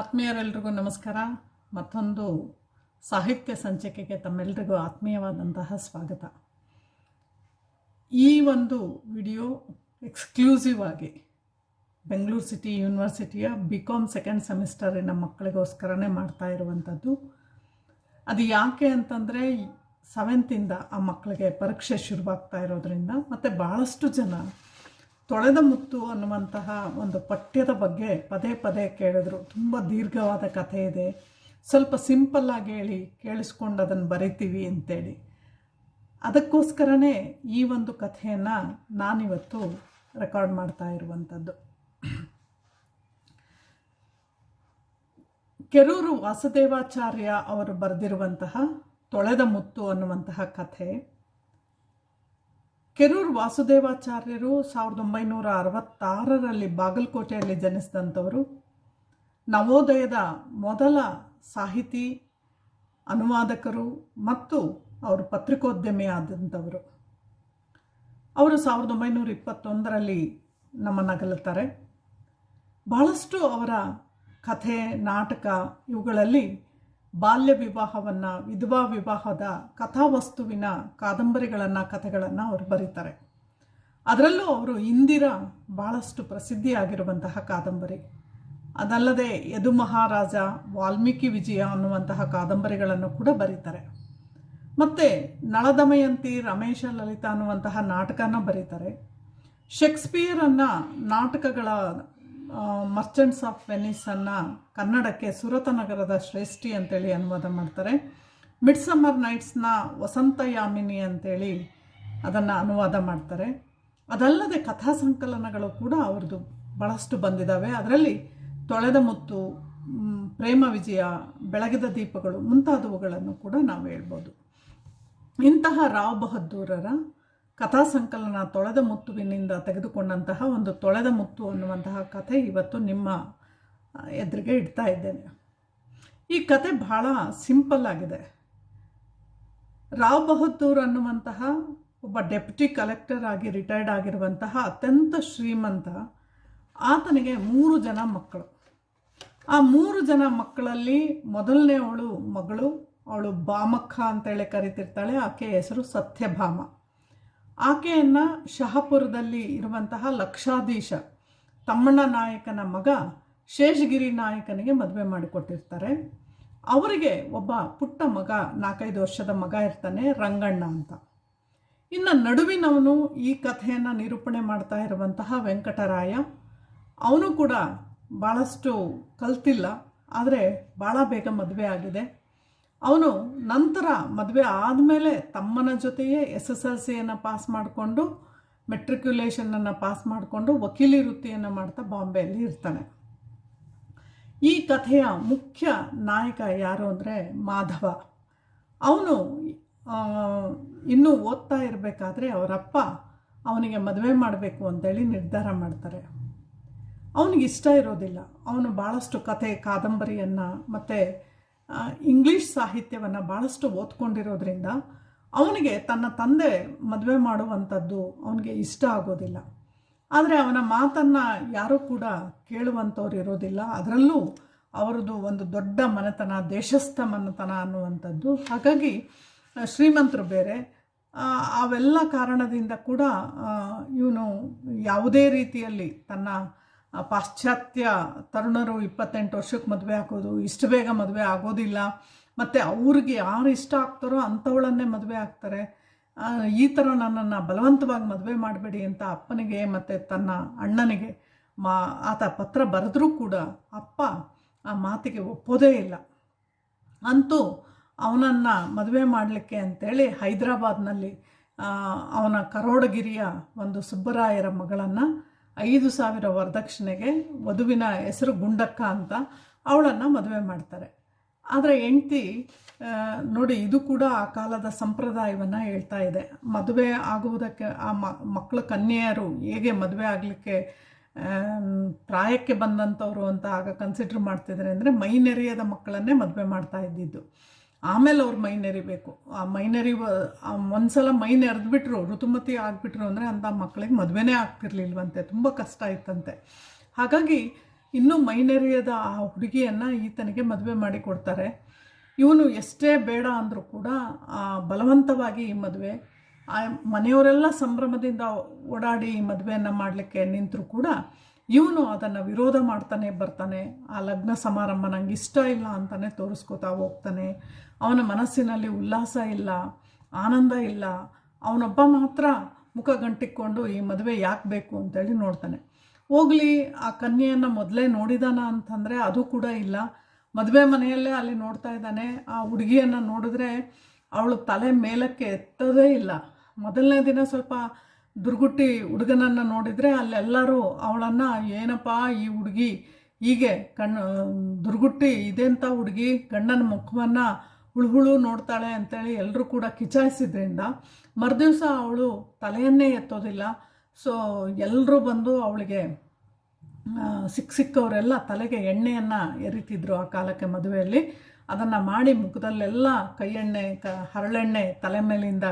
ಆತ್ಮೀಯರೆಲ್ರಿಗೂ ನಮಸ್ಕಾರ. ಮತ್ತೊಂದು ಸಾಹಿತ್ಯ ಸಂಚಿಕೆಗೆ ತಮ್ಮೆಲ್ಲರಿಗೂ ಆತ್ಮೀಯವಾದಂತಹ ಸ್ವಾಗತ. ಈ ಒಂದು ವಿಡಿಯೋ ಎಕ್ಸ್ಕ್ಲೂಸಿವ್ ಆಗಿ ಬೆಂಗಳೂರು ಸಿಟಿ ಯೂನಿವರ್ಸಿಟಿಯ ಬಿ ಕಾಮ್ ಸೆಕೆಂಡ್ ಸೆಮಿಸ್ಟರಿನ ಮಕ್ಕಳಿಗೋಸ್ಕರನೇ ಮಾಡ್ತಾ ಇರುವಂಥದ್ದು. ಅದು ಯಾಕೆ ಅಂತಂದರೆ ಸೆವೆಂತಿಂದ ಆ ಮಕ್ಕಳಿಗೆ ಪರೀಕ್ಷೆ ಶುರುವಾಗ್ತಾ ಇರೋದ್ರಿಂದ ಮತ್ತು ಭಾಳಷ್ಟು ಜನ ತೊಳೆದ ಮುತ್ತು ಅನ್ನುವಂತಹ ಒಂದು ಪಠ್ಯದ ಬಗ್ಗೆ ಪದೇ ಪದೇ ಕೇಳಿದ್ರು. ತುಂಬ ದೀರ್ಘವಾದ ಕಥೆ ಇದೆ. ಸ್ವಲ್ಪ ಸಿಂಪಲ್ಲಾಗಿ ಹೇಳಿ, ಕೇಳಿಸ್ಕೊಂಡು ಅದನ್ನು ಬರಿತೀವಿ ಅಂತೇಳಿ. ಅದಕ್ಕೋಸ್ಕರನೇ ಈ ಒಂದು ಕಥೆಯನ್ನು ನಾನಿವತ್ತು ರೆಕಾರ್ಡ್ ಮಾಡ್ತಾ ಇರುವಂಥದ್ದು. ಕೆರೂರು ವಾಸುದೇವಾಚಾರ್ಯ ಅವರು ಬರೆದಿರುವಂತಹ ತೊಳೆದ ಮುತ್ತು ಅನ್ನುವಂತಹ ಕಥೆ. ಕೆರೂರು ವಾಸುದೇವಾಚಾರ್ಯರು ಸಾವಿರದ ಒಂಬೈನೂರ ಅರವತ್ತಾರರಲ್ಲಿ ಬಾಗಲಕೋಟೆಯಲ್ಲಿ ಜನಿಸಿದಂಥವರು. ನವೋದಯದ ಮೊದಲ ಸಾಹಿತಿ, ಅನುವಾದಕರು ಮತ್ತು ಅವರು ಪತ್ರಿಕೋದ್ಯಮಿ ಆದಂಥವರು ಅವರು ಸಾವಿರದ ಒಂಬೈನೂರ ಇಪ್ಪತ್ತೊಂದರಲ್ಲಿ ನಮ್ಮನ್ನಗಲುತ್ತಾರೆ ಬಹಳಷ್ಟು ಅವರ ಕಥೆ, ನಾಟಕ ಇವುಗಳಲ್ಲಿ ಬಾಲ್ಯ ವಿವಾಹವನ್ನು, ವಿಧವಾ ವಿವಾಹದ ಕಥಾವಸ್ತುವಿನ ಕಾದಂಬರಿಗಳನ್ನು, ಕಥೆಗಳನ್ನು ಅವರು ಬರೀತಾರೆ. ಅದರಲ್ಲೂ ಅವರು ಇಂದಿರ ಭಾಳಷ್ಟು ಪ್ರಸಿದ್ಧಿಯಾಗಿರುವಂತಹ ಕಾದಂಬರಿ. ಅದಲ್ಲದೆ ಯದು ಮಹಾರಾಜ, ವಾಲ್ಮೀಕಿ ವಿಜಯ ಅನ್ನುವಂತಹ ಕಾದಂಬರಿಗಳನ್ನು ಕೂಡ ಬರೀತಾರೆ. ಮತ್ತು ನಳದಮಯಂತಿ, ರಮೇಶ, ಲಲಿತಾ ಅನ್ನುವಂತಹ ನಾಟಕನ ಬರೀತಾರೆ. ಶೇಕ್ಸ್ಪಿಯರನ್ನು ನಾಟಕಗಳ ಮರ್ಚೆಂಟ್ಸ್ ಆಫ್ ವೆನಿಸನ್ನು ಕನ್ನಡಕ್ಕೆ ಸುರತ ನಗರದ ಶ್ರೇಷ್ಠಿ ಅಂತೇಳಿ ಅನುವಾದ ಮಾಡ್ತಾರೆ. ಮಿಡ್ ಸಮ್ಮರ್ ನೈಟ್ಸ್ನ ವಸಂತ ಯಾಮಿನಿ ಅಂತೇಳಿ ಅದನ್ನು ಅನುವಾದ ಮಾಡ್ತಾರೆ. ಅದಲ್ಲದೆ ಕಥಾ ಸಂಕಲನಗಳು ಕೂಡ ಅವ್ರದ್ದು ಭಾಳಷ್ಟು ಬಂದಿದ್ದಾವೆ ಅದರಲ್ಲಿ ತೊಳೆದ ಮುತ್ತು ಪ್ರೇಮ ವಿಜಯ, ಬೆಳಗಿದ ದೀಪಗಳು ಮುಂತಾದವುಗಳನ್ನು ಕೂಡ ನಾವು ಹೇಳ್ಬೋದು. ಇಂತಹ ರಾವ್ ಬಹದ್ದೂರರ ಕಥಾ ಸಂಕಲನ ತೊಳೆದ ಮುತ್ತುವಿನಿಂದ ತೆಗೆದುಕೊಂಡಂತಹ ಒಂದು ತೊಳೆದ ಮುತ್ತು ಅನ್ನುವಂತಹ ಕಥೆ ಇವತ್ತು ನಿಮ್ಮ ಎದುರಿಗೆ ಇಡ್ತಾ ಇದ್ದೇನೆ. ಈ ಕತೆ ಬಹಳ ಸಿಂಪಲ್ ಆಗಿದೆ. ರಾವ್ ಬಹದ್ದೂರ್ ಅನ್ನುವಂತಹ ಒಬ್ಬ ಡೆಪ್ಯೂಟಿ ಕಲೆಕ್ಟರ್ ಆಗಿ ರಿಟೈರ್ಡ್ ಆಗಿರುವಂತಹ ಅತ್ಯಂತ ಶ್ರೀಮಂತ, ಆತನಿಗೆ ಮೂರು ಜನ ಮಕ್ಕಳು. ಆ ಮೂರು ಜನ ಮಕ್ಕಳಲ್ಲಿ ಮೊದಲನೇ ಅವಳು ಮಗಳು, ಅವಳು ಬಾಮಕ್ಕ ಅಂತೇಳಿ ಕರಿತಿರ್ತಾಳೆ, ಆಕೆ ಹೆಸರು ಸತ್ಯಭಾಮ. ಆಕೆಯನ್ನು ಶಹಪುರದಲ್ಲಿ ಇರುವಂತಹ ಲಕ್ಷಾಧೀಶ ತಮ್ಮಣ್ಣ ನಾಯಕನ ಮಗ ಶೇಷಗಿರಿ ನಾಯಕನಿಗೆ ಮದುವೆ ಮಾಡಿಕೊಟ್ಟಿರ್ತಾರೆ. ಅವರಿಗೆ ಒಬ್ಬ ಪುಟ್ಟ ಮಗ, ನಾಲ್ಕೈದು ವರ್ಷದ ಮಗ ಇರ್ತಾನೆ ರಂಗಣ್ಣ ಅಂತ. ಇನ್ನು ನಡುವಿನವನು ಈ ಕಥೆಯನ್ನು ನಿರೂಪಣೆ ಮಾಡ್ತಾ ಇರುವಂತಹ ವೆಂಕಟರಾಯ. ಅವನು ಕೂಡ ಭಾಳಷ್ಟು ಕಲ್ತಿಲ್ಲ, ಆದರೆ ಭಾಳ ಬೇಗ ಮದುವೆ ಆಗಿದೆ. ಅವನು ನಂತರ ಮದುವೆ ಆದಮೇಲೆ ತಮ್ಮನ ಜೊತೆಯೇ ಎಸ್ ಎಸ್ ಎಲ್ ಸಿಯನ್ನು ಪಾಸ್ ಮಾಡಿಕೊಂಡು ಮೆಟ್ರಿಕ್ಯುಲೇಷನನ್ನು ಪಾಸ್ ಮಾಡಿಕೊಂಡು ವಕೀಲಿ ವೃತ್ತಿಯನ್ನು ಮಾಡ್ತಾ ಬಾಂಬೆಯಲ್ಲಿ ಇರ್ತಾನೆ. ಈ ಕಥೆಯ ಮುಖ್ಯ ನಾಯಕ ಯಾರು ಅಂದರೆ ಮಾಧವ. ಅವನು ಇನ್ನೂ ಓದ್ತಾ ಇರಬೇಕಾದ್ರೆ ಅವರಪ್ಪ ಅವನಿಗೆ ಮದುವೆ ಮಾಡಬೇಕು ಅಂತೇಳಿ ನಿರ್ಧಾರ ಮಾಡ್ತಾರೆ. ಅವನಿಗೆ ಇಷ್ಟ ಇರೋದಿಲ್ಲ. ಅವನು ಭಾಳಷ್ಟು ಕತೆ ಕಾದಂಬರಿಯನ್ನು ಮತ್ತು ಇಂಗ್ಲೀಷ್ ಸಾಹಿತ್ಯವನ್ನು ಭಾಳಷ್ಟು ಓದ್ಕೊಂಡಿರೋದ್ರಿಂದ ಅವನಿಗೆ ತನ್ನ ತಂದೆ ಮದುವೆ ಮಾಡುವಂಥದ್ದು ಅವನಿಗೆ ಇಷ್ಟ ಆಗೋದಿಲ್ಲ. ಆದರೆ ಅವನ ಮಾತನ್ನು ಯಾರೂ ಕೂಡ ಕೇಳುವಂಥವ್ರು ಇರೋದಿಲ್ಲ. ಅದರಲ್ಲೂ ಅವರದು ಒಂದು ದೊಡ್ಡ ಮನೆತನ, ದೇಶಸ್ಥ ಮನೆತನ ಅನ್ನುವಂಥದ್ದು. ಹಾಗಾಗಿ ಶ್ರೀಮಂತರು ಬೇರೆ. ಅವೆಲ್ಲ ಕಾರಣದಿಂದ ಕೂಡ ಇವನು ಯಾವುದೇ ರೀತಿಯಲ್ಲಿ ತನ್ನ ಪಾಶ್ಚಾತ್ಯ ತರುಣರು ಇಪ್ಪತ್ತೆಂಟು ವರ್ಷಕ್ಕೆ ಮದುವೆ ಹಾಕೋದು, ಇಷ್ಟು ಬೇಗ ಮದುವೆ ಆಗೋದಿಲ್ಲ. ಮತ್ತು ಅವ್ರಿಗೆ ಯಾರು ಇಷ್ಟ ಆಗ್ತಾರೋ ಅಂಥವಳನ್ನೇ ಮದುವೆ ಆಗ್ತಾರೆ. ಈ ಥರ ನನ್ನನ್ನು ಬಲವಂತವಾಗಿ ಮದುವೆ ಮಾಡಬೇಡಿ ಅಂತ ಅಪ್ಪನಿಗೆ ಮತ್ತು ತನ್ನ ಅಣ್ಣನಿಗೆ ಮಾ, ಆತ ಪತ್ರ ಬರೆದ್ರೂ ಕೂಡ ಅಪ್ಪ ಆ ಮಾತಿಗೆ ಒಪ್ಪೋದೇ ಇಲ್ಲ. ಅಂತೂ ಅವನನ್ನು ಮದುವೆ ಮಾಡಲಿಕ್ಕೆ ಅಂತೇಳಿ ಹೈದರಾಬಾದ್ನಲ್ಲಿ ಅವನ ಕರೋಡಗಿರಿಯ ಒಂದು ಸುಬ್ಬರಾಯರ ಮಗಳನ್ನು ಐದು ಸಾವಿರ ವರದಕ್ಷಿಣೆಗೆ ವಧುವಿನ ಹೆಸರು ಗುಂಡಕ್ಕ ಅಂತ ಅವಳನ್ನು ಮದುವೆ ಮಾಡ್ತಾರೆ. ಆದರೆ ಹೆಂಡ್ತಿ ನೋಡಿ, ಇದು ಕೂಡ ಆ ಕಾಲದ ಸಂಪ್ರದಾಯವನ್ನು ಹೇಳ್ತಾ ಇದೆ. ಮದುವೆ ಆಗುವುದಕ್ಕೆ, ಆ ಮಕ್ಕಳ ಕನ್ಯೆಯರು ಹೇಗೆ ಮದುವೆ ಆಗಲಿಕ್ಕೆ ಪ್ರಾಯಕ್ಕೆ ಬಂದಂಥವ್ರು ಅಂತ ಆಗ ಕನ್ಸಿಡ್ರ್ ಮಾಡ್ತಿದ್ದಾರೆ ಅಂದರೆ ಮೈನೆರೆಯದ ಮಕ್ಕಳನ್ನೇ ಮದುವೆ ಮಾಡ್ತಾ ಇದ್ದಿದ್ದು. ಆಮೇಲೆ ಅವ್ರು ಮೈ ನೆರಿಬೇಕು. ಆ ಮೈ ನೆರಿ ಒಂದ್ಸಲ ಮೈ ನೆರೆದ್ಬಿಟ್ರು, ಋತುಮತಿ ಆಗಿಬಿಟ್ರು ಅಂದರೆ ಅಂಥ ಮಕ್ಕಳಿಗೆ ಮದುವೆನೇ ಆಗ್ತಿರ್ಲಿಲ್ವಂತೆ, ತುಂಬ ಕಷ್ಟ ಇತ್ತಂತೆ. ಹಾಗಾಗಿ ಇನ್ನೂ ಮೈನೆರಿಯದ ಆ ಹುಡುಗಿಯನ್ನು ಈತನಿಗೆ ಮದುವೆ ಮಾಡಿ ಕೊಡ್ತಾರೆ. ಇವನು ಎಷ್ಟೇ ಬೇಡ ಅಂದರೂ ಕೂಡ ಬಲವಂತವಾಗಿ ಈ ಮದುವೆ ಮನೆಯವರೆಲ್ಲ ಸಂಭ್ರಮದಿಂದ ಓಡಾಡಿ ಈ ಮದುವೆಯನ್ನು ಮಾಡಲಿಕ್ಕೆ ನಿಂತರೂ ಕೂಡ ಇವನು ಅದನ್ನು ವಿರೋಧ ಮಾಡ್ತಾನೆ, ಬರ್ತಾನೆ. ಆ ಲಗ್ನ ಸಮಾರಂಭ ನಂಗೆ ಇಷ್ಟ ಇಲ್ಲ ಅಂತಾನೆ ತೋರಿಸ್ಕೋತಾ ಹೋಗ್ತಾನೆ. ಅವನ ಮನಸ್ಸಿನಲ್ಲಿ ಉಲ್ಲಾಸ ಇಲ್ಲ, ಆನಂದ ಇಲ್ಲ. ಅವನೊಬ್ಬ ಮಾತ್ರ ಮುಖ ಗಂಟಿಕ್ಕೊಂಡು ಈ ಮದುವೆ ಯಾಕೆ ಬೇಕು ಅಂತೇಳಿ ನೋಡ್ತಾನೆ. ಹೋಗಲಿ, ಆ ಕನ್ಯೆಯನ್ನು ಮೊದಲೇ ನೋಡಿದಾನ ಅಂತಂದರೆ ಅದು ಕೂಡ ಇಲ್ಲ. ಮದುವೆ ಮನೆಯಲ್ಲೇ ಅಲ್ಲಿ ನೋಡ್ತಾ ಇದ್ದಾನೆ. ಆ ಹುಡುಗಿಯನ್ನು ನೋಡಿದ್ರೆ ಅವಳು ತಲೆ ಮೇಲಕ್ಕೆ ಎತ್ತೋದೇ ಇಲ್ಲ. ಮೊದಲನೇ ದಿನ ಸ್ವಲ್ಪ ದುರ್ಗುಟ್ಟಿ ಹುಡುಗನನ್ನು ನೋಡಿದರೆ ಅಲ್ಲೆಲ್ಲರೂ ಅವಳನ್ನು, ಏನಪ್ಪ ಈ ಹುಡುಗಿ? ಹೀಗೆ ಕಣ್ಣು ದುರ್ಗುಟ್ಟಿ ಇದೆಂಥ ಹುಡುಗಿ? ಗಂಡನ ಮುಖವನ್ನು ಹುಳುಹುಳು ನೋಡ್ತಾಳೆ ಅಂತೇಳಿ ಎಲ್ಲರೂ ಕೂಡ ಕಿಚಾಯಿಸಿದ್ರಿಂದ ಮರುದಿವಸ ಅವಳು ತಲೆಯನ್ನೇ ಎತ್ತೋದಿಲ್ಲ. ಸೊ ಎಲ್ಲರೂ ಬಂದು ಅವಳಿಗೆ ಸಿಕ್ಕ ಸಿಕ್ಕವರೆಲ್ಲ ತಲೆಗೆ ಎಣ್ಣೆಯನ್ನು ಎರಿತಿದ್ರು ಆ ಕಾಲಕ್ಕೆ ಮದುವೆಯಲ್ಲಿ. ಅದನ್ನು ಮಾಡಿ ಮುಖದಲ್ಲೆಲ್ಲ ಕೈ ಎಣ್ಣೆ ಕ, ಹರಳೆಣ್ಣೆ ತಲೆ ಮೇಲಿಂದ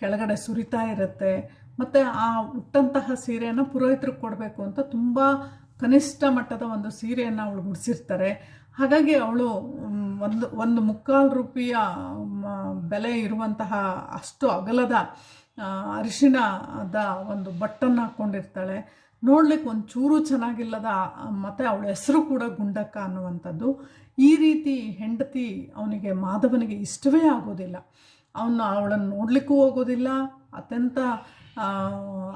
ಕೆಳಗಡೆ ಸುರಿತಾ ಇರುತ್ತೆ. ಮತ್ತು ಆ ಉಟ್ಟಂತಹ ಸೀರೆಯನ್ನು ಪುರೋಹಿತರಿಗೆ ಕೊಡಬೇಕು ಅಂತ ತುಂಬ ಕನಿಷ್ಠ ಮಟ್ಟದ ಒಂದು ಸೀರೆಯನ್ನು ಅವಳು ಮುಡಿಸಿರ್ತಾರೆ ಹಾಗಾಗಿ ಅವಳು ಒಂದು ಒಂದು ಮುಕ್ಕಾಲು ರೂಪಿಯ ಬೆಲೆ ಇರುವಂತಹ ಅಷ್ಟು ಅಗಲದ ಅರಿಶಿಣದ ಒಂದು ಬಟ್ಟನ್ನು ಹಾಕ್ಕೊಂಡಿರ್ತಾಳೆ ನೋಡ್ಲಿಕ್ಕೆ ಒಂದು ಚೂರು ಚೆನ್ನಾಗಿಲ್ಲದ, ಮತ್ತು ಅವಳ ಹೆಸರು ಕೂಡ ಗುಂಡಕ್ಕ ಅನ್ನುವಂಥದ್ದು. ಈ ರೀತಿ ಹೆಂಡತಿ ಅವನಿಗೆ, ಮಾಧವನಿಗೆ ಇಷ್ಟವೇ ಆಗೋದಿಲ್ಲ. ಅವನು ಅವಳನ್ನು ನೋಡಲಿಕ್ಕೂ ಹೋಗೋದಿಲ್ಲ. ಅತ್ಯಂತ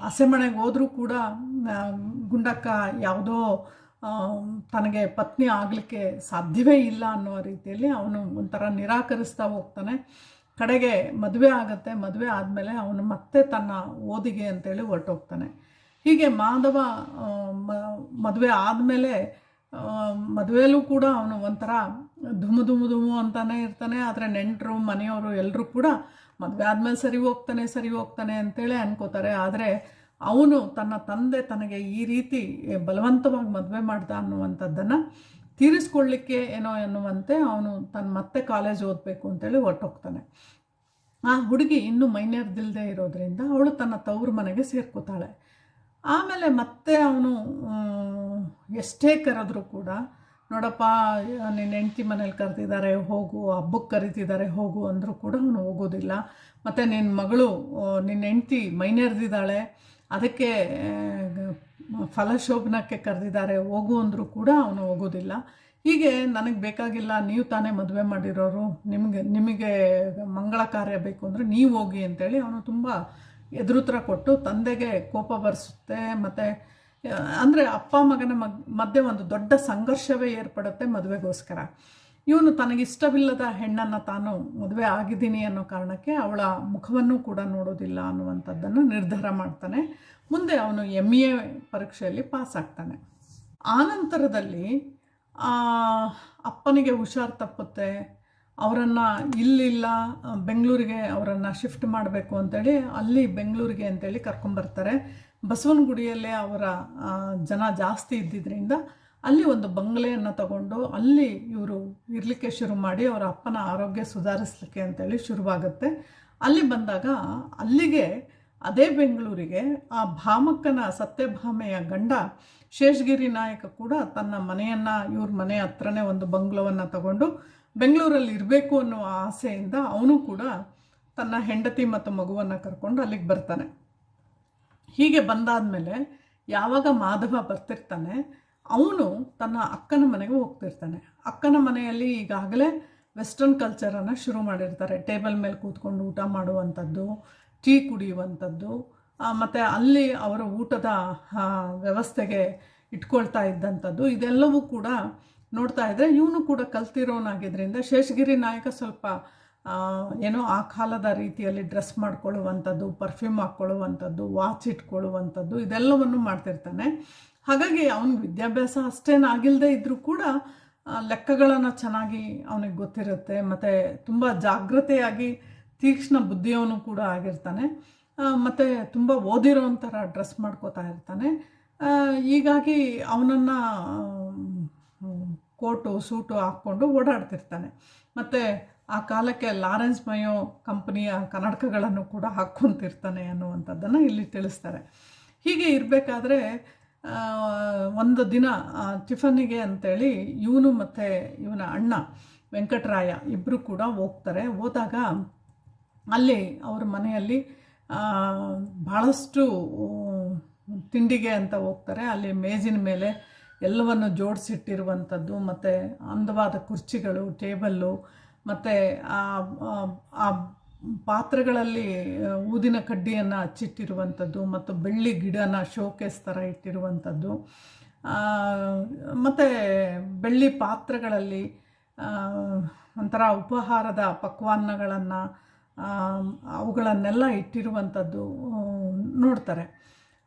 ಹಸೆಮಣೆಗೆ ಹೋದರೂ ಕೂಡ ಗುಂಡಕ್ಕ ಯಾವುದೋ ತನಗೆ ಪತ್ನಿ ಆಗಲಿಕ್ಕೆ ಸಾಧ್ಯವೇ ಇಲ್ಲ ಅನ್ನೋ ರೀತಿಯಲ್ಲಿ ಅವನು ಒಂಥರ ನಿರಾಕರಿಸ್ತಾ ಹೋಗ್ತಾನೆ. ಕಡೆಗೆ ಮದುವೆ ಆಗುತ್ತೆ, ಮದುವೆ ಆದಮೇಲೆ ಅವನು ಮತ್ತೆ ತನ್ನ ಓದಿಗೆ ಅಂತೇಳಿ ಹೊರಟೋಗ್ತಾನೆ. ಹೀಗೆ ಮಾಧವ ಮದುವೆ ಆದಮೇಲೆ ಮದುವೆಯಲ್ಲೂ ಕೂಡ ಅವನು ಒಂಥರ ಧುಮು ಧುಮು ಧುಮು ಅಂತಾನೆ ಇರ್ತಾನೆ. ಆದರೆ ನೆಂಟರು, ಮನೆಯವರು ಎಲ್ಲರೂ ಕೂಡ ಮದುವೆ ಆದಮೇಲೆ ಸರಿ ಹೋಗ್ತಾನೆ ಸರಿ ಹೋಗ್ತಾನೆ ಅಂತೇಳಿ ಅನ್ಕೋತಾರೆ. ಆದರೆ ಅವನು ತನ್ನ ತಂದೆ ತನಗೆ ಈ ರೀತಿ ಬಲವಂತವಾಗಿ ಮದುವೆ ಮಾಡ್ದ ಅನ್ನುವಂಥದ್ದನ್ನು ತೀರಿಸ್ಕೊಳ್ಳಿಕ್ಕೆ ಏನೋ ಎನ್ನುವಂತೆ ಅವನು ತನ್ನ ಮತ್ತೆ ಕಾಲೇಜ್ ಓದಬೇಕು ಅಂತೇಳಿ ಹೊರಟೋಗ್ತಾನೆ. ಆ ಹುಡುಗಿ ಇನ್ನೂ ಮೈನೇರ್ದಿಲ್ಲದೆ ಇರೋದ್ರಿಂದ ಅವಳು ತನ್ನ ತವ್ರ ಮನೆಗೆ ಸೇರ್ಕೋತಾಳೆ. ಆಮೇಲೆ ಮತ್ತೆ ಅವನು ಎಷ್ಟೇ ಕರೆದ್ರೂ ಕೂಡ ನೋಡಪ್ಪ, ನಿನ್ನ ಹೆಂಡ್ತಿ ಮನೇಲಿ ಕರೆದಿದ್ದಾರೆ, ಹೋಗು, ಹಬ್ಬಕ್ಕೆ ಕರಿತಿದ್ದಾರೆ, ಹೋಗು ಅಂದರೂ ಕೂಡ ಅವನು ಹೋಗೋದಿಲ್ಲ. ಮತ್ತು ನಿನ್ನ ಮಗಳು ನಿನ್ನ ಹೆಂಡ್ತಿ ಮೈನೆರೆದಿದ್ದಾಳೆ, ಅದಕ್ಕೆ ಫಲಶೋಭನಕ್ಕೆ ಕರೆದಿದ್ದಾರೆ, ಹೋಗು ಅಂದರೂ ಕೂಡ ಅವನು ಹೋಗೋದಿಲ್ಲ. ಹೀಗೆ ನನಗೆ ಬೇಕಾಗಿಲ್ಲ, ನೀವು ತಾನೇ ಮದುವೆ ಮಾಡಿರೋರು, ನಿಮಗೆ ನಿಮಗೆ ಮಂಗಳ ಕಾರ್ಯ ಬೇಕು ಅಂದರೆ ನೀವು ಹೋಗಿ ಅಂತೇಳಿ ಅವನು ತುಂಬ ಎದುರುತ್ರ ಕೊಟ್ಟು ತಂದೆಗೆ ಕೋಪ ಬರೆಸುತ್ತೆ, ಮತ್ತು ಅಂದರೆ ಅಪ್ಪ ಮಗನ ಮಗ್, ಮಧ್ಯೆ ಒಂದು ದೊಡ್ಡ ಸಂಘರ್ಷವೇ ಏರ್ಪಡುತ್ತೆ ಮದುವೆಗೋಸ್ಕರ. ಇವನು ತನಗಿಷ್ಟವಿಲ್ಲದ ಹೆಣ್ಣನ್ನು ತಾನು ಮದುವೆ ಆಗಿದ್ದೀನಿ ಅನ್ನೋ ಕಾರಣಕ್ಕೆ ಅವಳ ಮುಖವನ್ನು ಕೂಡ ನೋಡೋದಿಲ್ಲ ಅನ್ನುವಂಥದ್ದನ್ನು ನಿರ್ಧಾರ ಮಾಡ್ತಾನೆ. ಮುಂದೆ ಅವನು ಎಂ ಎ ಪರೀಕ್ಷೆಯಲ್ಲಿ ಪಾಸ್ ಆಗ್ತಾನೆ. ಆನಂತರದಲ್ಲಿ ಅಪ್ಪನಿಗೆ ಹುಷಾರು ತಪ್ಪುತ್ತೆ, ಅವರನ್ನು ಇಲ್ಲಿಲ್ಲ, ಬೆಂಗಳೂರಿಗೆ ಅವರನ್ನು ಶಿಫ್ಟ್ ಮಾಡಬೇಕು ಅಂತೇಳಿ ಅಲ್ಲಿ ಬೆಂಗಳೂರಿಗೆ ಅಂತೇಳಿ ಕರ್ಕೊಂಬರ್ತಾರೆ. ಬಸವನಗುಡಿಯಲ್ಲೇ ಅವರ ಜನ ಜಾಸ್ತಿ ಇದ್ದಿದ್ದರಿಂದ ಅಲ್ಲಿ ಒಂದು ಬಂಗ್ಲೆಯನ್ನು ತಗೊಂಡು ಅಲ್ಲಿ ಇವರು ಇರಲಿಕ್ಕೆ ಶುರು ಮಾಡಿ ಅವರ ಅಪ್ಪನ ಆರೋಗ್ಯ ಸುಧಾರಿಸಲಿಕ್ಕೆ ಅಂತೇಳಿ ಶುರುವಾಗುತ್ತೆ. ಅಲ್ಲಿ ಬಂದಾಗ ಅಲ್ಲಿಗೆ ಅದೇ ಬೆಂಗಳೂರಿಗೆ ಆ ಭಾಮಕ್ಕನ ಸತ್ಯಭಾಮೆಯ ಗಂಡ ಶೇಷಗಿರಿ ನಾಯಕ ಕೂಡ ತನ್ನ ಮನೆಯನ್ನು, ಇವ್ರ ಮನೆ ಹತ್ರನೇ ಒಂದು ಬಂಗ್ಲೋವನ್ನು ತಗೊಂಡು ಬೆಂಗಳೂರಲ್ಲಿ ಇರಬೇಕು ಅನ್ನೋ ಆಸೆಯಿಂದ ಅವನು ಕೂಡ ತನ್ನ ಹೆಂಡತಿ ಮತ್ತು ಮಗುವನ್ನು ಕರ್ಕೊಂಡು ಅಲ್ಲಿಗೆ ಬರ್ತಾನೆ. ಹೀಗೆ ಬಂದಾದಮೇಲೆ ಯಾವಾಗ ಮಾಧವ ಬರ್ತಿರ್ತಾನೆ, ಅವನು ತನ್ನ ಅಕ್ಕನ ಮನೆಗೆ ಹೋಗ್ತಿರ್ತಾನೆ. ಅಕ್ಕನ ಮನೆಯಲ್ಲಿ ಈಗಾಗಲೇ ವೆಸ್ಟರ್ನ್ ಕಲ್ಚರನ್ನು ಶುರು ಮಾಡಿರ್ತಾರೆ. ಟೇಬಲ್ ಮೇಲೆ ಕೂತ್ಕೊಂಡು ಊಟ ಮಾಡುವಂಥದ್ದು, ಟೀ ಕುಡಿಯುವಂಥದ್ದು ಮತ್ತು ಅಲ್ಲಿ ಅವರ ಊಟದ ವ್ಯವಸ್ಥೆಗೆ ಇಟ್ಕೊಳ್ತಾ ಇದ್ದಂಥದ್ದು, ಇದೆಲ್ಲವೂ ಕೂಡ ನೋಡ್ತಾ ಇದ್ದರೆ ಇವನು ಕೂಡ ಕಲ್ತಿರೋನಾಗಿದ್ದರಿಂದ ಶೇಷಗಿರಿ ನಾಯಕ ಸ್ವಲ್ಪ ಏನೋ ಆ ಕಾಲದ ರೀತಿಯಲ್ಲಿ ಡ್ರೆಸ್ ಮಾಡ್ಕೊಳ್ಳುವಂಥದ್ದು ಪರ್ಫ್ಯೂಮ್ ಹಾಕ್ಕೊಳ್ಳುವಂಥದ್ದು ವಾಚ್ ಇಟ್ಕೊಳ್ಳುವಂಥದ್ದು ಇದೆಲ್ಲವನ್ನು ಮಾಡ್ತಿರ್ತಾನೆ. ಹಾಗಾಗಿ ಅವನ ವಿದ್ಯಾಭ್ಯಾಸ ಅಷ್ಟೇನಾಗಿಲ್ಲದೆ ಇದ್ದರೂ ಕೂಡ ಲೆಕ್ಕಗಳನ್ನು ಚೆನ್ನಾಗಿ ಅವನಿಗೆ ಗೊತ್ತಿರುತ್ತೆ, ಮತ್ತು ತುಂಬ ಜಾಗ್ರತೆಯಾಗಿ ತೀಕ್ಷ್ಣ ಬುದ್ಧಿಯವನು ಕೂಡ ಆಗಿರ್ತಾನೆ. ಮತ್ತು ತುಂಬ ಓದಿರೋ ಥರ ಡ್ರೆಸ್ ಮಾಡ್ಕೋತಾ ಇರ್ತಾನೆ. ಹೀಗಾಗಿ ಅವನನ್ನು ಕೋಟು, ಸೂಟು ಹಾಕ್ಕೊಂಡು ಓಡಾಡ್ತಿರ್ತಾನೆ. ಮತ್ತು ಆ ಕಾಲಕ್ಕೆ ಲಾರೆನ್ಸ್ ಮಯೋ ಕಂಪನಿಯ ಕನ್ನಡಕಗಳನ್ನು ಕೂಡ ಹಾಕ್ಕೊಂತಿರ್ತಾನೆ ಅನ್ನುವಂಥದ್ದನ್ನು ಇಲ್ಲಿ ತಿಳಿಸ್ತಾರೆ. ಹೀಗೆ ಇರಬೇಕಾದ್ರೆ ಒಂದು ದಿನ ಟಿಫನ್ನಿಗೆ ಅಂತೇಳಿ ಇವನು ಮತ್ತು ಇವನ ಅಣ್ಣ ವೆಂಕಟರಾಯ ಇಬ್ಬರು ಕೂಡ ಹೋಗ್ತಾರೆ. ಹೋದಾಗ ಅಲ್ಲಿ ಅವ್ರ ಮನೆಯಲ್ಲಿ ಭಾಳಷ್ಟು ತಿಂಡಿಗೆ ಅಂತ ಹೋಗ್ತಾರೆ. ಅಲ್ಲಿ ಮೇಜಿನ ಮೇಲೆ ಎಲ್ಲವನ್ನು ಜೋಡಿಸಿಟ್ಟಿರುವಂಥದ್ದು, ಮತ್ತು ಅಂದವಾದ ಕುರ್ಚಿಗಳು, ಟೇಬಲ್ಲು ಮತ್ತು ಆ ಪಾತ್ರೆಗಳಲ್ಲಿ ಊದಿನ ಕಡ್ಡಿಯನ್ನು ಹಚ್ಚಿಟ್ಟಿರುವಂಥದ್ದು, ಮತ್ತು ಬೆಳ್ಳಿ ಗಿಡನ ಶೋಕೇಸ್ ಥರ ಇಟ್ಟಿರುವಂಥದ್ದು ಮತ್ತು ಬೆಳ್ಳಿ ಪಾತ್ರೆಗಳಲ್ಲಿ ಒಂಥರ ಉಪಹಾರದ ಪಕ್ವಾನ್ನಗಳನ್ನು ಅವುಗಳನ್ನೆಲ್ಲ ಇಟ್ಟಿರುವಂಥದ್ದು ನೋಡ್ತಾರೆ.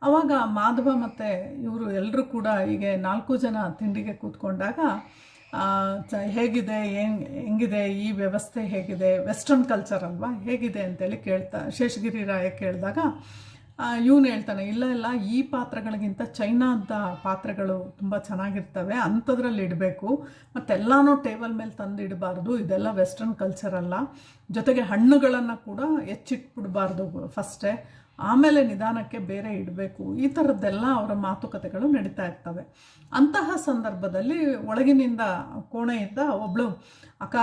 ಆವಾಗ ಮಾಧವ ಮತ್ತು ಇವರು ಎಲ್ಲರೂ ಕೂಡ ಹೀಗೆ ನಾಲ್ಕು ಜನ ತಿಂಡಿಗೆ ಕೂತ್ಕೊಂಡಾಗ ಹೇಗಿದೆ, ಹೆಂಗ್, ಹೆಂಗಿದೆ, ಈ ವ್ಯವಸ್ಥೆ ಹೇಗಿದೆ ವೆಸ್ಟರ್ನ್ ಕಲ್ಚರ್ ಅಲ್ವಾ? ಹೇಗಿದೆ ಅಂತೇಳಿ ಕೇಳ್ತಾ, ಶೇಷಗಿರಿ ರಾಯ ಕೇಳಿದಾಗ ಇವನು ಹೇಳ್ತಾನೆ, ಇಲ್ಲ ಇಲ್ಲ, ಈ ಪಾತ್ರೆಗಳಿಗಿಂತ ಚೈನಾದ ಪಾತ್ರೆಗಳು ತುಂಬ ಚೆನ್ನಾಗಿರ್ತವೆ, ಅಂಥದ್ರಲ್ಲಿ ಇಡಬೇಕು ಮತ್ತೆಲ್ಲನೂ ಟೇಬಲ್ ಮೇಲೆ ತಂದು ಇಡಬಾರ್ದು, ಇದೆಲ್ಲ ವೆಸ್ಟರ್ನ್ ಕಲ್ಚರ್ ಅಲ್ಲ. ಜೊತೆಗೆ ಹಣ್ಣುಗಳನ್ನು ಕೂಡ ಹೆಚ್ಚಿಟ್ಬಿಡಬಾರ್ದು ಫಸ್ಟೇ. ಆಮೇಲೆ ನಿಧಾನಕ್ಕೆ ಬೇರೆ ಇಡಬೇಕು. ಈ ಥರದ್ದೆಲ್ಲ ಅವರ ಮಾತುಕತೆಗಳು ನಡೀತಾ ಇರ್ತವೆ. ಅಂತಹ ಸಂದರ್ಭದಲ್ಲಿ ಒಳಗಿನಿಂದ ಕೋಣೆಯಿಂದ ಒಬ್ಬಳು ಅಕ್ಕ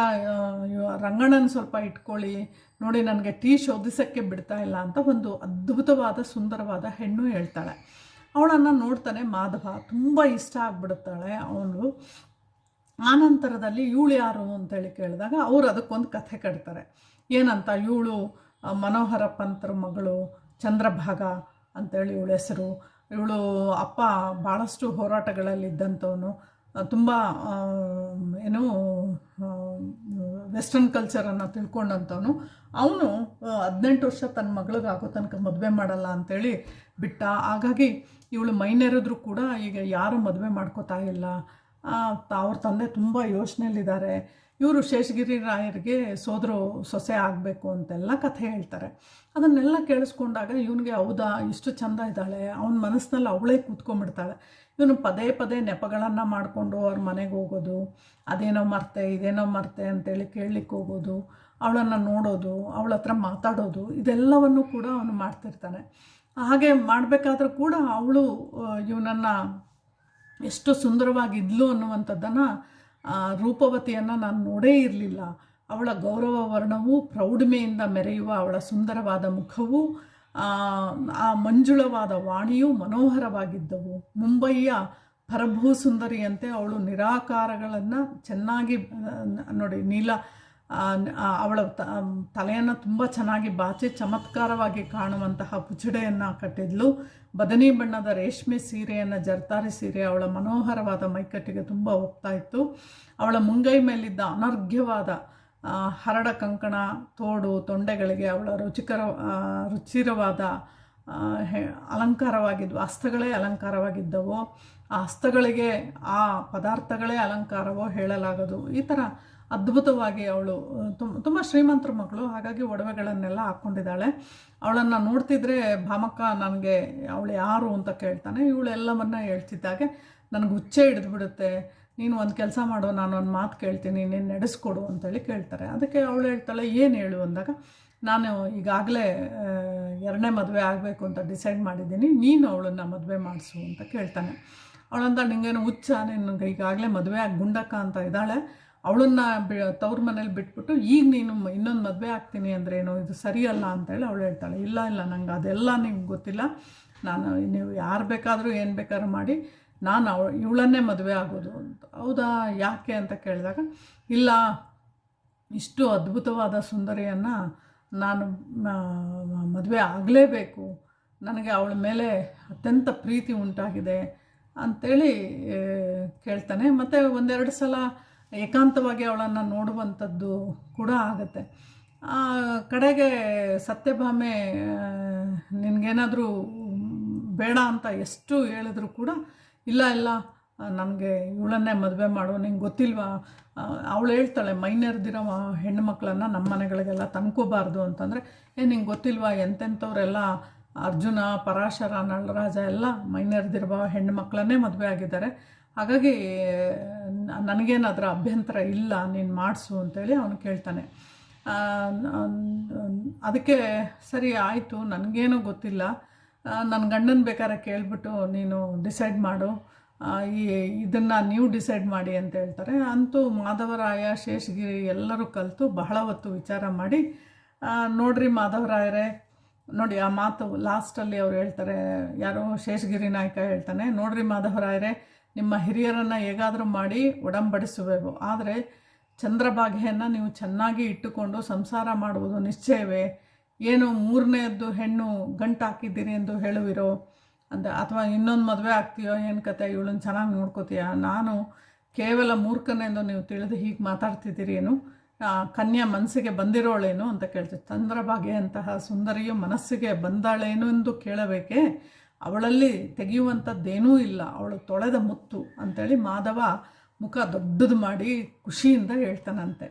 ರಂಗಣ್ಣನ ಸ್ವಲ್ಪ ಇಟ್ಕೊಳ್ಳಿ. ನೋಡಿ, ನನಗೆ ಟೀ ಶೋಧಿಸೋಕ್ಕೆ ಬಿಡ್ತಾ ಇಲ್ಲ ಅಂತ ಒಂದು ಅದ್ಭುತವಾದ, ಸುಂದರವಾದ ಹೆಣ್ಣು ಹೇಳ್ತಾಳೆ. ಅವಳನ್ನು ನೋಡ್ತಾನೆ ಮಾಧವ. ತುಂಬ ಇಷ್ಟ ಆಗಿಬಿಡುತ್ತಾಳೆ ಅವಳು. ಆನಂತರದಲ್ಲಿ ಇವಳು ಯಾರು? ಅಂತೇಳಿ ಕೇಳಿದಾಗ ಅವರು ಅದಕ್ಕೊಂದು ಕಥೆ ಕಟ್ತಾರೆ. ಏನಂತ? ಇವಳು ಮನೋಹರ ಪಂತರ ಮಗಳು. ಚಂದ್ರಭಾಗ ಅಂತೇಳಿ ಇವಳ ಹೆಸರು. ಇವಳು ಅಪ್ಪ ಭಾಳಷ್ಟು ಹೋರಾಟಗಳಲ್ಲಿದ್ದಂಥವನು. ತುಂಬ ಏನು ವೆಸ್ಟರ್ನ್ ಕಲ್ಚರನ್ನು ತಿಳ್ಕೊಂಡಂಥವನು. ಅವನು ಹದಿನೆಂಟು ವರ್ಷ ತನ್ನ ಮಗಳಿಗಾಗೋ ತನಕ ಮದುವೆ ಮಾಡಲ್ಲ ಅಂತೇಳಿ ಬಿಟ್ಟ. ಹಾಗಾಗಿ ಇವಳು ಮೈನೇರಿದ್ರು ಕೂಡ ಈಗ ಯಾರು ಮದುವೆ ಮಾಡ್ಕೋತಾ ಇಲ್ಲ. ಅವ್ರ ತಂದೆ ತುಂಬ ಯೋಚನೆಯಲ್ಲಿದ್ದಾರೆ. ಇವರು ಶೇಷಗಿರಿ ರಾಯರಿಗೆ ಸೋದರು ಸೊಸೆ ಆಗಬೇಕು ಅಂತೆಲ್ಲ ಕಥೆ ಹೇಳ್ತಾರೆ. ಅದನ್ನೆಲ್ಲ ಕೇಳಿಸ್ಕೊಂಡಾಗ ಇವನಿಗೆ ಹೌದಾ, ಇಷ್ಟು ಚಂದ ಇದ್ದಾಳೆ, ಅವನ ಮನಸ್ಸಿನಲ್ಲಿ ಅವಳೇ ಕೂತ್ಕೊಂಡ್ಬಿಡ್ತಾಳೆ. ಇವನು ಪದೇ ಪದೇ ನೆಪಗಳನ್ನು ಮಾಡಿಕೊಂಡು ಅವ್ರ ಮನೆಗೆ ಹೋಗೋದು, ಅದೇನೋ ಮರ್ತೆ, ಇದೇನೋ ಮರ್ತೆ ಅಂತೇಳಿ ಕೇಳಲಿಕ್ಕೆ ಹೋಗೋದು, ಅವಳನ್ನು ನೋಡೋದು, ಅವಳ ಹತ್ರ ಮಾತಾಡೋದು, ಇದೆಲ್ಲವನ್ನು ಕೂಡ ಅವನು ಮಾಡ್ತಿರ್ತಾನೆ. ಹಾಗೆ ಮಾಡಬೇಕಾದ್ರೂ ಕೂಡ ಅವಳು ಇವನನ್ನು ಎಷ್ಟು ಸುಂದರವಾಗಿದ್ಲು ಅನ್ನುವಂಥದ್ದನ್ನು ರೂಪವತಿಯನ್ನು ನಾನು ನೋಡೇ ಇರಲಿಲ್ಲ. ಅವಳ ಗೌರವ ವರ್ಣವು ಪ್ರೌಢಮೆಯಿಂದ ಮೆರೆಯುವ ಅವಳ ಸುಂದರವಾದ ಮುಖವು ಆ, ಆ ಮಂಜುಳವಾದ ವಾಣಿಯು ಮನೋಹರವಾಗಿದ್ದವು. ಮುಂಬಯಿಯ ಪರಭೂ ಸುಂದರಿಯಂತೆ ಅವಳು ನಿರಾಕಾರಗಳನ್ನು ಚೆನ್ನಾಗಿ ನೋಡಿ ನೀಲ ಆ, ಆ, ಅವಳ ತಲೆಯನ್ನು ತುಂಬ ಚೆನ್ನಾಗಿ ಬಾಚಿ ಚಮತ್ಕಾರವಾಗಿ ಕಾಣುವಂತಹ ಪುಚಡೆಯನ್ನು ಕಟ್ಟಿದ್ಲು. ಬದನಿ ಬಣ್ಣದ ರೇಷ್ಮೆ ಸೀರೆಯನ್ನು ಜರ್ತಾರಿ ಸೀರೆ ಅವಳ ಮನೋಹರವಾದ ಮೈಕಟ್ಟಿಗೆ ತುಂಬ ಹೋಗ್ತಾ ಇತ್ತು. ಅವಳ ಮುಂಗೈ ಮೇಲಿದ್ದ ಅನರ್ಘ್ಯವಾದ ಹರಡ ಕಂಕಣ, ತೋಡು, ತೊಂಡೆಗಳಿಗೆ ಅವಳ ರುಚಿಕರ ರುಚಿರವಾದ ಅಲಂಕಾರವಾಗಿದ್ವು ಹಸ್ತಗಳೇ ಅಲಂಕಾರವಾಗಿದ್ದವು. ಆ ಹಸ್ತಗಳಿಗೆ ಆ ಪದಾರ್ಥಗಳೇ ಅಲಂಕಾರವೋ ಹೇಳಲಾಗದು. ಈ ಥರ ಅದ್ಭುತವಾಗಿ ಅವಳು ತುಂಬ ತುಂಬ ಶ್ರೀಮಂತರ ಮಗಳು. ಹಾಗಾಗಿ ಒಡವೆಗಳನ್ನೆಲ್ಲ ಹಾಕ್ಕೊಂಡಿದ್ದಾಳೆ. ಅವಳನ್ನು ನೋಡ್ತಿದ್ರೆ ಭಾಮಕ್ಕ ನನಗೆ ಅವಳು ಯಾರು ಅಂತ ಕೇಳ್ತಾನೆ. ಇವಳು ಎಲ್ಲವನ್ನ ಹೇಳ್ತಿದ್ದಾಗೆ ನನಗೆ ಹುಚ್ಚೆ ಹಿಡಿದ್ಬಿಡುತ್ತೆ. ನೀನು ಒಂದು ಕೆಲಸ ಮಾಡು, ನಾನು ಒಂದು ಮಾತು ಕೇಳ್ತೀನಿ, ನೀನು ನಡೆಸ್ಕೊಡು ಅಂತೇಳಿ ಕೇಳ್ತಾರೆ. ಅದಕ್ಕೆ ಅವಳು ಹೇಳ್ತಾಳೆ, ಏನು ಹೇಳು ಅಂದಾಗ, ನಾನು ಈಗಾಗಲೇ ಎರಡನೇ ಮದುವೆ ಆಗಬೇಕು ಅಂತ ಡಿಸೈಡ್ ಮಾಡಿದ್ದೀನಿ, ನೀನು ಅವಳನ್ನು ಮದುವೆ ಮಾಡಿಸು ಅಂತ ಕೇಳ್ತಾನೆ. ಅವಳಂದ ನಿಂಗೇನು ಹುಚ್ಚ ನಿನ್ನ ಈಗಾಗಲೇ ಮದುವೆ ಆಗಿ ಗುಂಡಕ್ಕ ಅಂತ ಇದ್ದಾಳೆ. ಅವಳನ್ನ ತವ್ರ ಮನೇಲಿ ಬಿಟ್ಬಿಟ್ಟು ಈಗ ನೀನು ಇನ್ನೊಂದು ಮದುವೆ ಆಗ್ತೀನಿ ಅಂದ್ರೇನು ಇದು ಸರಿಯಲ್ಲ ಅಂತೇಳಿ ಅವಳು ಹೇಳ್ತಾಳೆ. ಇಲ್ಲ ಇಲ್ಲ, ನಂಗೆ ಅದೆಲ್ಲ ನಿಮ್ಗೆ ಗೊತ್ತಿಲ್ಲ. ನಾನು ನೀವು ಯಾರು ಬೇಕಾದರೂ ಏನು ಬೇಕಾದ್ರೂ ಮಾಡಿ ನಾನು ಅವಳು ಇವಳನ್ನೇ ಮದುವೆ ಆಗೋದು ಅಂತ. ಹೌದಾ, ಯಾಕೆ ಅಂತ ಕೇಳಿದಾಗ, ಇಲ್ಲ, ಇಷ್ಟು ಅದ್ಭುತವಾದ ಸುಂದರಿಯನ್ನು ನಾನು ಮದುವೆ ಆಗಲೇಬೇಕು. ನನಗೆ ಅವಳ ಮೇಲೆ ಅತ್ಯಂತ ಪ್ರೀತಿ ಉಂಟಾಗಿದೆ ಅಂಥೇಳಿ ಕೇಳ್ತಾನೆ. ಮತ್ತು ಒಂದೆರಡು ಸಲ ಏಕಾಂತವಾಗಿ ಅವಳನ್ನು ನೋಡುವಂಥದ್ದು ಕೂಡ ಆಗುತ್ತೆ. ಕಡೆಗೆ ಸತ್ಯಭಾಮೆ ನಿನಗೇನಾದರೂ ಬೇಡ ಅಂತ ಎಷ್ಟು ಹೇಳಿದ್ರು ಕೂಡ, ಇಲ್ಲ ಇಲ್ಲ ನನಗೆ ಇವಳನ್ನೇ ಮದುವೆ ಮಾಡು ನಿಂಗೆ ಗೊತ್ತಿಲ್ವಾ? ಅವಳು ಹೇಳ್ತಾಳೆ, ಮೈನರ್ದಿರೋ ಹೆಣ್ಣು ಮಕ್ಕಳನ್ನು ನಮ್ಮ ಮನೆಗಳಿಗೆಲ್ಲ ತಂದ್ಕೋಬಾರ್ದು ಅಂತಂದರೆ, ಏ, ನಿಂಗೆ ಗೊತ್ತಿಲ್ವಾ, ಎಂತೆಂಥವರೆಲ್ಲ, ಅರ್ಜುನ, ಪರಾಶರ, ನಳರಾಜ ಎಲ್ಲ ಮೈನರ್ದಿರುವ ಹೆಣ್ಣು ಮಕ್ಕಳನ್ನೇ ಮದುವೆ ಆಗಿದ್ದಾರೆ. ಹಾಗಾಗಿ ನನಗೇನಾದರೂ ಅಭ್ಯಂತರ ಇಲ್ಲ, ನೀನು ಮಾಡಿಸು ಅಂತೇಳಿ ಅವನು ಕೇಳ್ತಾನೆ. ಅದಕ್ಕೆ ಸರಿ ಆಯಿತು, ನನಗೇನೂ ಗೊತ್ತಿಲ್ಲ. ನನ್ನ ಗಂಡನ ಬೇಕಾದ್ರೆ ಕೇಳಿಬಿಟ್ಟು ನೀನು ಡಿಸೈಡ್ ಮಾಡು. ಈ, ಇದನ್ನು ನೀವು ಡಿಸೈಡ್ ಮಾಡಿ ಅಂತ ಹೇಳ್ತಾರೆ. ಅಂತೂ ಮಾಧವರಾಯ, ಶೇಷಗಿರಿ ಎಲ್ಲರೂ ಕಲಿತು ಬಹಳ ಹೊತ್ತು ವಿಚಾರ ಮಾಡಿ ನೋಡ್ರಿ ಮಾಧವರಾಯರೇ, ನೋಡಿ ಆ ಮಾತು ಲಾಸ್ಟಲ್ಲಿ ಅವ್ರು ಹೇಳ್ತಾರೆ, ಯಾರೋ ಶೇಷಗಿರಿ ನಾಯಕ ಹೇಳ್ತಾನೆ, ನೋಡ್ರಿ ಮಾಧವರಾಯರೇ ನಿಮ್ಮ ಹಿರಿಯರನ್ನು ಹೇಗಾದರೂ ಮಾಡಿ ಒಡಂಬಡಿಸಬೇಕು ಆದರೆ ಚಂದ್ರಭಾಗ್ಯನ್ನು ನೀವು ಚೆನ್ನಾಗಿ ಇಟ್ಟುಕೊಂಡು ಸಂಸಾರ ಮಾಡುವುದು ನಿಶ್ಚಯವೇ? ಏನು ಮೂರನೇದ್ದು ಹೆಣ್ಣು ಗಂಟು ಹಾಕಿದ್ದೀರಿ ಎಂದು ಹೇಳುವಿರೋ? ಅಂತ ಅಥವಾ ಇನ್ನೊಂದು ಮದುವೆ ಆಗ್ತೀಯೋ ಏನು ಕತೆ? ಇವಳನ್ನ ಚೆನ್ನಾಗಿ ನೋಡ್ಕೋತೀಯ? ನಾನು ಕೇವಲ ಮೂರ್ಖನೆಂದು ನೀವು ತಿಳಿದು ಹೀಗೆ ಮಾತಾಡ್ತಿದ್ದೀರಿ ಏನು ಕನ್ಯಾ ಮನಸ್ಸಿಗೆ ಬಂದಿರೋಳೇನು? ಅಂತ ಕೇಳ್ತೀವಿ ಚಂದ್ರಭಾಗೆಯಂತಹ ಸುಂದರಿಯು ಮನಸ್ಸಿಗೆ ಬಂದಾಳೇನು ಎಂದು ಕೇಳಬೇಕೆ? ಅವಳಲ್ಲಿ ತೆಗೆಯುವಂಥದ್ದೇನೂ ಇಲ್ಲ. ಅವಳು ತೊಳೆದ ಮುತ್ತು ಅಂತೇಳಿ ಮಾಧವ ಮುಖ ದೊಡ್ಡದು ಮಾಡಿ ಖುಷಿಯಿಂದ ಹೇಳ್ತಾನಂತೆ.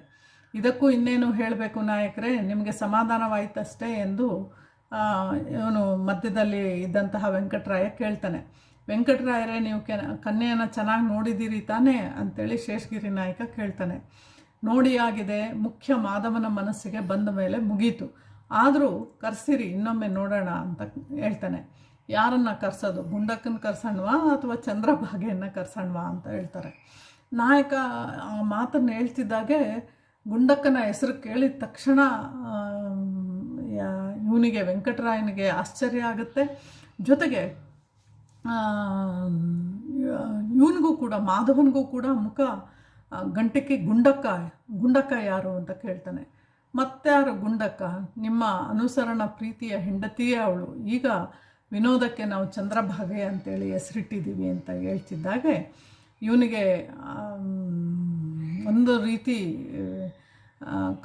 ಇದಕ್ಕೂ ಇನ್ನೇನು ಹೇಳಬೇಕು ನಾಯಕರೇ? ನಿಮಗೆ ಸಮಾಧಾನವಾಯಿತಷ್ಟೇ ಎಂದು ಇವನು ಮಧ್ಯದಲ್ಲಿ ಇದ್ದಂತಹ ವೆಂಕಟರಾಯ ಕೇಳ್ತಾನೆ. ವೆಂಕಟರಾಯರೇ, ನೀವು ಕೆ ಕನ್ಯೆಯನ್ನು ಚೆನ್ನಾಗಿ ನೋಡಿದ್ದೀರಿ ತಾನೇ ಅಂತೇಳಿ ಶೇಷಗಿರಿ ನಾಯಕ ಕೇಳ್ತಾನೆ. ನೋಡಿ ಆಗಿದೆ, ಮುಖ್ಯ ಮಾಧವನ ಮನಸ್ಸಿಗೆ ಬಂದ ಮೇಲೆ ಮುಗೀತು. ಆದರೂ ಕರ್ಸಿರಿ, ಇನ್ನೊಮ್ಮೆ ನೋಡೋಣ ಅಂತ ಹೇಳ್ತಾನೆ. ಯಾರನ್ನ ಕರ್ಸೋದು? ಗುಂಡಕ್ಕನ ಕರ್ಸಣ್ವಾ ಅಥವಾ ಚಂದ್ರಭಾಗೆಯನ್ನು ಕರ್ಸಣ್ವಾ ಅಂತ ಹೇಳ್ತಾರೆ. ನಾಯಕ ಆ ಮಾತನ್ನು ಹೇಳ್ತಿದ್ದಾಗೆ ಗುಂಡಕ್ಕನ ಹೆಸರು ಕೇಳಿದ ತಕ್ಷಣ ಇವನಿಗೆ, ವೆಂಕಟರಾಯನಿಗೆ ಆಶ್ಚರ್ಯ ಆಗುತ್ತೆ. ಜೊತೆಗೆ ಇವನಿಗೂ ಕೂಡ, ಮಾಧವನಿಗೂ ಕೂಡ ಮುಖ ಗಂಟಕ್ಕೆ ಗುಂಡಕ್ಕ ಗುಂಡಕ್ಕ ಯಾರು ಅಂತ ಕೇಳ್ತಾನೆ. ಮತ್ತಾರು ಗುಂಡಕ್ಕ, ನಿಮ್ಮ ಅನುಸರಣ ಪ್ರೀತಿಯ ಹೆಂಡತಿಯೇ ಅವಳು. ಈಗ ವಿನೋದಕ್ಕೆ ನಾವು ಚಂದ್ರಭಾಗೆ ಅಂತೇಳಿ ಹೆಸರಿಟ್ಟಿದ್ದೀವಿ ಅಂತ ಹೇಳ್ತಿದ್ದಾಗೆ, ಇವನಿಗೆ ಒಂದು ರೀತಿ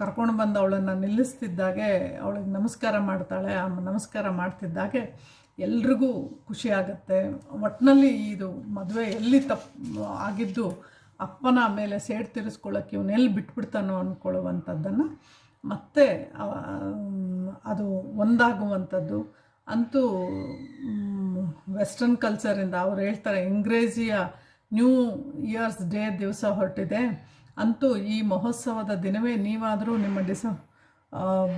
ಕರ್ಕೊಂಡು ಬಂದು ಅವಳನ್ನು ನಿಲ್ಲಿಸ್ತಿದ್ದಾಗೆ, ಅವಳಿಗೆ ನಮಸ್ಕಾರ ಮಾಡ್ತಾಳೆ. ಆ ನಮಸ್ಕಾರ ಮಾಡ್ತಿದ್ದಾಗೆ ಎಲ್ರಿಗೂ ಖುಷಿ ಆಗುತ್ತೆ. ಒಟ್ಟಿನಲ್ಲಿ ಇದು ಮದುವೆ ಎಲ್ಲಿ ತಪ್ಪು ಆಗಿದ್ದು ಅಪ್ಪನ ಮೇಲೆ ಸೇಡ್ ತೀರಿಸ್ಕೊಳ್ಳೋಕ್ಕೆ ಇವನು ಬಿಟ್ಬಿಡ್ತಾನೋ ಅಂದ್ಕೊಳ್ಳುವಂಥದ್ದನ್ನು ಮತ್ತೆ ಅದು ಒಂದಾಗುವಂಥದ್ದು. ಅಂತೂ ವೆಸ್ಟರ್ನ್ ಕಲ್ಚರಿಂದ ಅವ್ರು ಹೇಳ್ತಾರೆ, ಇಂಗ್ರೇಜಿಯ ನ್ಯೂ ಇಯರ್ಸ್ ಡೇ ದಿವಸ ಹೊರಟಿದೆ. ಅಂತೂ ಈ ಮಹೋತ್ಸವದ ದಿನವೇ ನೀವಾದರೂ ನಿಮ್ಮ ಡಿಸ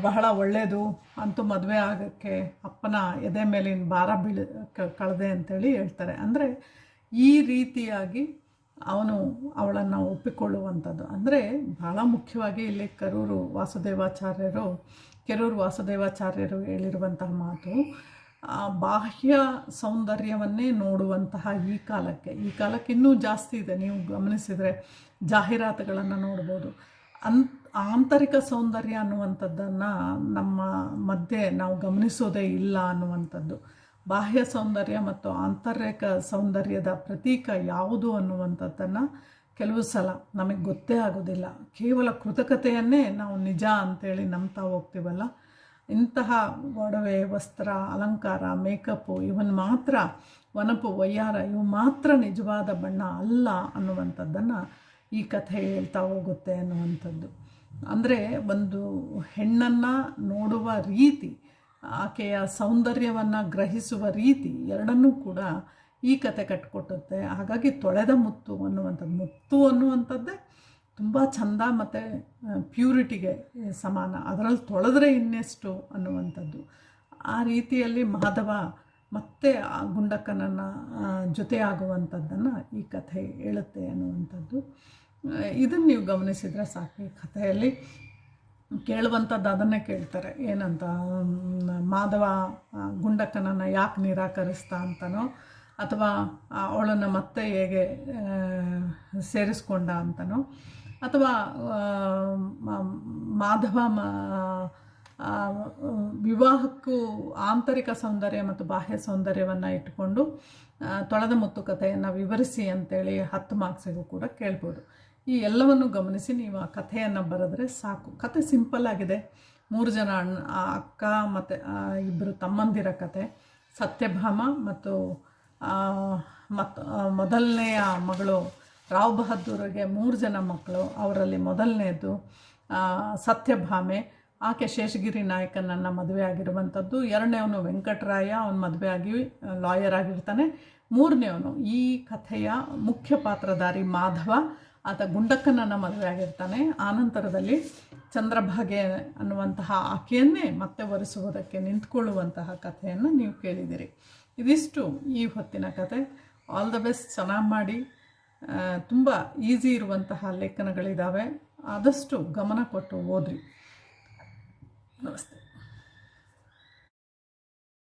ಬಹಳ ಒಳ್ಳೆಯದು ಅಂತೂ ಮದುವೆ ಆಗೋಕ್ಕೆ ಅಪ್ಪನ ಎದೆ ಮೇಲಿನ ಭಾರ ಬೀಳ ಕಳೆದೆ ಅಂತೇಳಿ ಹೇಳ್ತಾರೆ. ಅಂದರೆ ಈ ರೀತಿಯಾಗಿ ಅವನು ಅವಳನ್ನು ಒಪ್ಪಿಕೊಳ್ಳುವಂಥದ್ದು. ಅಂದರೆ ಬಹಳ ಮುಖ್ಯವಾಗಿ ಇಲ್ಲಿ ಕರೂರು ವಾಸುದೇವಾಚಾರ್ಯರು ಕೆರೂರು ವಾಸುದೇವಾಚಾರ್ಯರು ಹೇಳಿರುವಂತಹ ಮಾತು ಬಾಹ್ಯ ಸೌಂದರ್ಯವನ್ನೇ ನೋಡುವಂತಹ ಈ ಕಾಲಕ್ಕೆ. ಈ ಕಾಲಕ್ಕೆ ಇನ್ನೂ ಜಾಸ್ತಿ ಇದೆ. ನೀವು ಗಮನಿಸಿದರೆ ಜಾಹೀರಾತುಗಳನ್ನು ನೋಡ್ಬೋದು. ಅನ್, ಆಂತರಿಕ ಸೌಂದರ್ಯ ಅನ್ನುವಂಥದ್ದನ್ನು ನಮ್ಮ ಮಧ್ಯೆ ನಾವು ಗಮನಿಸೋದೇ ಇಲ್ಲ ಅನ್ನುವಂಥದ್ದು. ಬಾಹ್ಯ ಸೌಂದರ್ಯ ಮತ್ತು ಆಂತರಿಕ ಸೌಂದರ್ಯದ ಪ್ರತೀಕ ಯಾವುದು ಅನ್ನುವಂಥದ್ದನ್ನು ಕೆಲವು ಸಲ ನಮಗೆ ಗೊತ್ತೇ ಆಗೋದಿಲ್ಲ. ಕೇವಲ ಕೃತಕತೆಯನ್ನೇ ನಾವು ನಿಜ ಅಂತೇಳಿ ನಂಬ್ತಾ ಹೋಗ್ತೀವಲ್ಲ? ಇಂತಹ ಒಡವೆ, ವಸ್ತ್ರ, ಅಲಂಕಾರ ಮೇಕಪ್ಪು ಇವನ್ ಮಾತ್ರ ವನಪು ವಯ್ಯಾರ ಇವು ಮಾತ್ರ ನಿಜವಾದ ಬಣ್ಣ ಅಲ್ಲ ಅನ್ನುವಂಥದ್ದನ್ನು ಈ ಕಥೆ ಹೇಳ್ತಾ ಹೋಗುತ್ತೆ ಅನ್ನುವಂಥದ್ದು. ಅಂದರೆ ಒಂದು ಹೆಣ್ಣನ್ನು ನೋಡುವ ರೀತಿ, ಆಕೆಯ ಸೌಂದರ್ಯವನ್ನು ಗ್ರಹಿಸುವ ರೀತಿ ಎರಡನ್ನೂ ಕೂಡ ಈ ಕತೆ ಕಟ್ಟಿಕೊಟ್ಟುತ್ತೆ ಹಾಗಾಗಿ ತೊಳೆದ ಮುತ್ತು ಅನ್ನುವಂಥದ್ದು, ಮುತ್ತು ಅನ್ನುವಂಥದ್ದೇ ತುಂಬ ಚಂದ ಮತ್ತು ಪ್ಯೂರಿಟಿಗೆ ಸಮಾನ. ಅದರಲ್ಲಿ ತೊಳೆದ್ರೆ ಇನ್ನೆಷ್ಟು ಅನ್ನುವಂಥದ್ದು. ಆ ರೀತಿಯಲ್ಲಿ ಮಾಧವ ಮತ್ತೆ ಆ ಗುಂಡಕ್ಕನನ್ನು ಜೊತೆಯಾಗುವಂಥದ್ದನ್ನು ಈ ಕಥೆ ಹೇಳುತ್ತೆ ಅನ್ನುವಂಥದ್ದು. ಇದನ್ನು ನೀವು ಗಮನಿಸಿದರೆ ಸಾಕು ಈ ಕಥೆಯಲ್ಲಿ. ಕೇಳುವಂಥದ್ದು ಅದನ್ನೇ ಕೇಳ್ತಾರೆ. ಏನಂತ ಮಾಧವ ಗುಂಡಕ್ಕನನ್ನು ಯಾಕೆ ನಿರಾಕರಿಸ್ತಾ ಅಂತನೋ ಅಥವಾ ಅವಳನ್ನು ಮತ್ತೆ ಹೇಗೆ ಸೇರಿಸ್ಕೊಂಡ ಅಂತನೋ, ಅಥವಾ ಮಾಧವ ವಿವಾಹಕ್ಕೂ ಆಂತರಿಕ ಸೌಂದರ್ಯ ಮತ್ತು ಬಾಹ್ಯ ಸೌಂದರ್ಯವನ್ನು ಇಟ್ಟುಕೊಂಡು ತೊಳೆದ ಮುತ್ತು ಕಥೆಯನ್ನು ವಿವರಿಸಿ ಅಂತೇಳಿ ಹತ್ತು ಮಾರ್ಕ್ಸಿಗೂ ಕೂಡ ಕೇಳ್ಬೋದು. ಈ ಎಲ್ಲವನ್ನು ಗಮನಿಸಿ ನೀವು ಆ ಕಥೆಯನ್ನು ಬರೆದ್ರೆ ಸಾಕು. ಕತೆ ಸಿಂಪಲ್ ಆಗಿದೆ. ಮೂರು ಜನ ಅಣ್ಣ ಅಕ್ಕ ಮತ್ತು ಇಬ್ಬರು ತಮ್ಮಂದಿರ ಕತೆ ಸತ್ಯಭಾಮ ಮತ್ತು ಮತ್ತು ಮೊದಲನೆಯ ಮಗಳು ರಾವ್ ಬಹದ್ದೂರಿಗೆ ಮೂರು ಜನ ಮಕ್ಕಳು. ಅವರಲ್ಲಿ ಮೊದಲನೇದು ಸತ್ಯಭಾಮೆ. ಆಕೆ ಶೇಷಗಿರಿ ನಾಯಕನನ್ನು ಮದುವೆ ಆಗಿರುವಂಥದ್ದು. ಎರಡನೇವನು ವೆಂಕಟರಾಯ, ಅವನು ಮದುವೆ ಆಗಿ ಲಾಯರ್ ಆಗಿರ್ತಾನೆ. ಮೂರನೇವನು ಈ ಕಥೆಯ ಮುಖ್ಯ ಪಾತ್ರಧಾರಿ ಮಾಧವ. ಆತ ಗುಂಡಕ್ಕನನ್ನು ಮದುವೆ ಆಗಿರ್ತಾನೆ. ಆನಂತರದಲ್ಲಿ ಚಂದ್ರಭಾಗೆ ಅನ್ನುವಂತಹ ಆಕೆಯನ್ನೇ ಮತ್ತೆ ಒರೆಸುವುದಕ್ಕೆ ನಿಂತ್ಕೊಳ್ಳುವಂತಹ ಕಥೆಯನ್ನು ನೀವು ಕೇಳಿದಿರಿ ಇದಿಷ್ಟು ಈ ಹೊತ್ತಿನ ಕತೆ. ಆಲ್ ದ ಬೆಸ್ಟ್ ಚೆನ್ನಾಗಿ ಮಾಡಿ. ತುಂಬ ಈಸಿ ಇರುವಂತಹ ಲೇಖನಗಳಿದ್ದಾವೆ ಆದಷ್ಟು ಗಮನ ಕೊಟ್ಟು ಓದ್ರಿ. ನಮಸ್ತೆ.